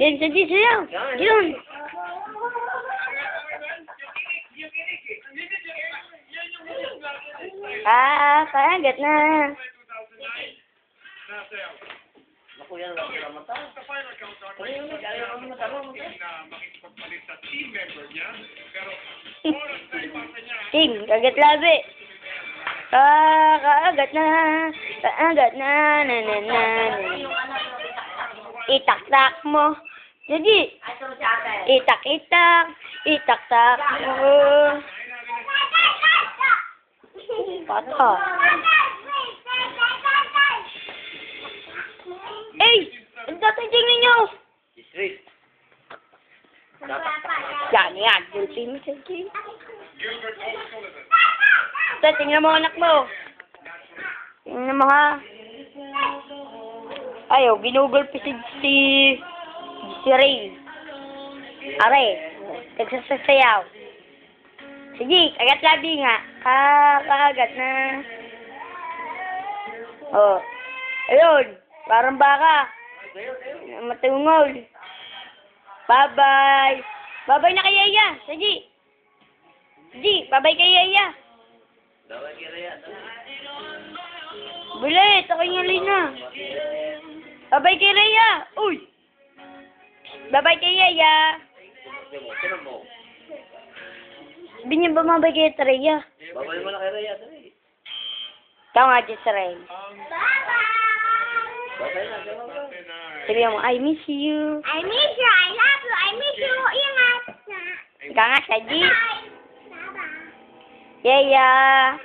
Yan, sa di sayaw. Yun. Ah, kagat na. Naku, yan lang sila mata. Ting, kagat labi. Ah, kagat na. Kagat na. Na, na, na, na. Itak-tak mo. Jadi, Ay, itak-itak. Itak-tak mo. Pata. Eh! Ang tatay ninyo! Street. Yan, yan. Guilty mo sa game. Ito, tingnan mo anak mo. Tingnan mo ha. Ayaw, ginugulpi si, si, si Ray. Are, nagsasasayaw. Sige, kagat labi nga. Ah, kagat na. Oh. Ayun, parang baka. Matungol. Bye-bye. Bye-bye na kay Yaya. Sige. Sige, bye-bye kay Yaya. Bulit, ako yung Lina. Bye-bye kay Rhea. Uy! Bye-bye kay mo? Sabi niya ba mabay kay Rhea? Babay mo na kay Ray. Babay na. Sino mo? Sabi mo, I miss you. I miss you. I love you. I miss you. Ingat. Ikaw nga, Saji. Bye. Yaya.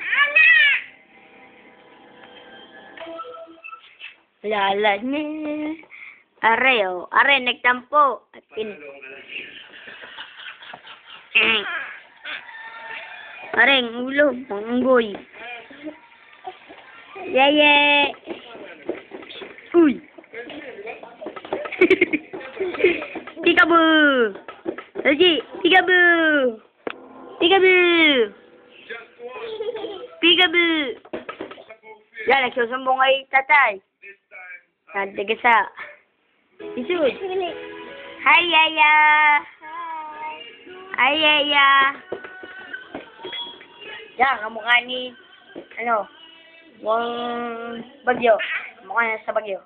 Ana. Lala niya. Are, oh. Are, nagtampo. At pin... Eh. Are, ang ulo. Pangunggoy. Yeye. Uy. Peekaboo. Haji, pigabu. Pigabu. Pigabu. Ya nak kau sambung ai tatai. Tante kesa. Isu. Hai ya ya. Hai. Hai ya ya. Kamu kan ni. Ano? Wang bagyo. Mukha na sa bagyo.